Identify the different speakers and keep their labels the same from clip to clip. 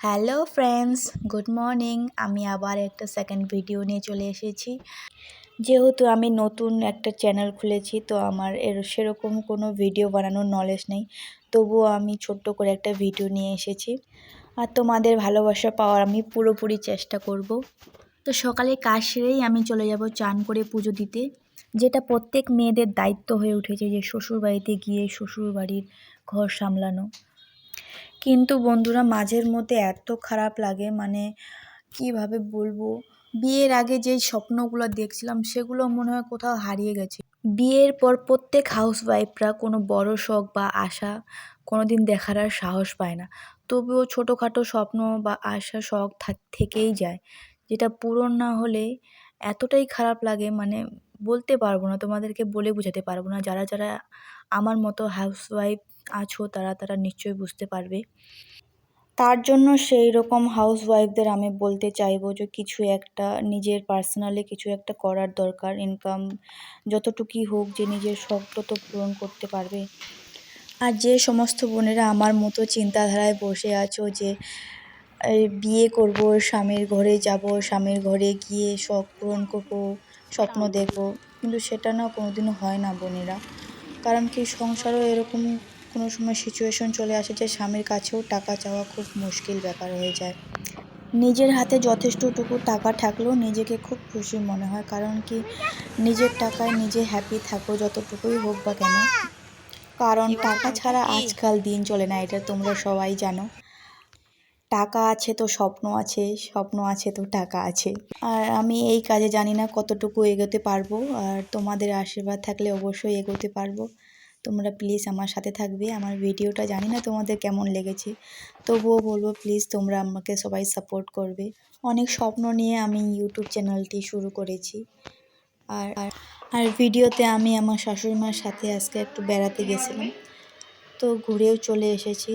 Speaker 1: Hello friends good morning আমি আবার একটা সেকেন্ড ভিডিও নিয়ে চলে এসেছি। যেহেতু আমি নতুন একটা চ্যানেল খুলেছি, তো আমার এর সেরকম কোনো ভিডিও বানানোর নলেজ নেই। তবুও আমি ছোট্ট করে একটা ভিডিও নিয়ে এসেছি। আর তোমাদের ভালোবাসা পাওয়ার আমি পুরোপুরি চেষ্টা করব। তো সকালে কাজ সেরেই আমি চলে যাব চান করে পুজো দিতে, যেটা প্রত্যেক মেয়েদের দায়িত্ব হয়ে উঠেছে যে শ্বশুরবাড়িতে গিয়ে শ্বশুরবাড়ির ঘর সামলানো। কিন্তু বন্ধুরা মাঝের মধ্যে এত খারাপ লাগে মানে কীভাবে বলব? বিয়ের আগে যেই স্বপ্নগুলো দেখছিলাম, সেগুলো মনে হয় কোথাও হারিয়ে গেছে। বিয়ের পর প্রত্যেক হাউসওয়াইফরা কোনো বড় শখ বা আশা কোনো দিন দেখার আর সাহস পায় না। তবুও ছোটোখাটো স্বপ্ন বা আশা শখ থেকেই যায়। যেটা পূরণ না হলে এতটাই খারাপ লাগে মানে বলতে পারব না, তোমাদেরকে বলে বোঝাতে পারব না। যারা যারা আমার মতো হাউসওয়াইফ আছো, তারা তারা নিশ্চয়ই বুঝতে পারবে। তার জন্য সেই রকম হাউসওয়াইফদের আমি বলতে চাইব যে, কিছু একটা নিজের পার্সোনালি কিছু একটা করার দরকার। ইনকাম যতটুকুই হোক যে নিজের শখটা তো পূরণ করতে পারবে। আর যে সমস্ত বোনেরা আমার মতো চিন্তাধারায় বসে আছো যে বিয়ে করব স্বামীর ঘরে যাব স্বামীর ঘরে গিয়ে শখ পূরণ করব স্বপ্ন দেখব। কিন্তু সেটা না কোনো দিনও হয় না বোনেরা। কারণ কি সংসারও এরকম কোনো সময় সিচুয়েশন চলে আসে যে স্বামীর কাছেও টাকা চাওয়া খুব মুশকিল ব্যাপার হয়ে যায়। নিজের হাতে যথেষ্টটুকু টাকা থাকলেও নিজেকে খুব খুশি মনে হয়। কারণ কি নিজের টাকায় নিজে হ্যাপি থাকো যতটুকুই হোক বা কেন। কারণ টাকা ছাড়া আজকাল দিন চলে না এটা তোমরা সবাই জানো। টাকা আছে তো স্বপ্ন আছে স্বপ্ন আছে তো টাকা আছে। আর আমি এই কাজে জানি না কতটুকু এগোতে পারব, আর তোমাদের আশীর্বাদ থাকলে অবশ্যই এগোতে পারব। তোমরা প্লিজ আমার সাথে থাকবে, আমার ভিডিওটা জানি না তোমাদের কেমন লেগেছে। তবুও বলব প্লিজ তোমরা আমাকে সবাই সাপোর্ট করবে। অনেক স্বপ্ন নিয়ে আমি ইউটিউব চ্যানেলটি শুরু করেছি। আর আর ভিডিওতে আমি আমার শাশুড়ি মার সাথে আজকে একটু বেড়াতে গেছিলাম। তো ঘুরেও চলে এসেছি।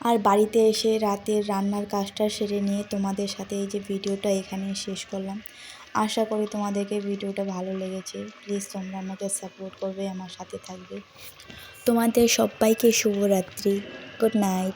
Speaker 1: আর বাড়িতে এসে রাতের রান্নার কাজটা সেরে নিয়ে তোমাদের সাথে এই যে ভিডিওটা এখানে শেষ করলাম। আশা করি তোমাদেরকে ভিডিওটা ভালো লেগেছে। প্লিজ তোমরা আমাকে সাপোর্ট করবে, আমার সাথে থাকবে। তোমাদের সবাইকে শুভরাত্রি। Good night.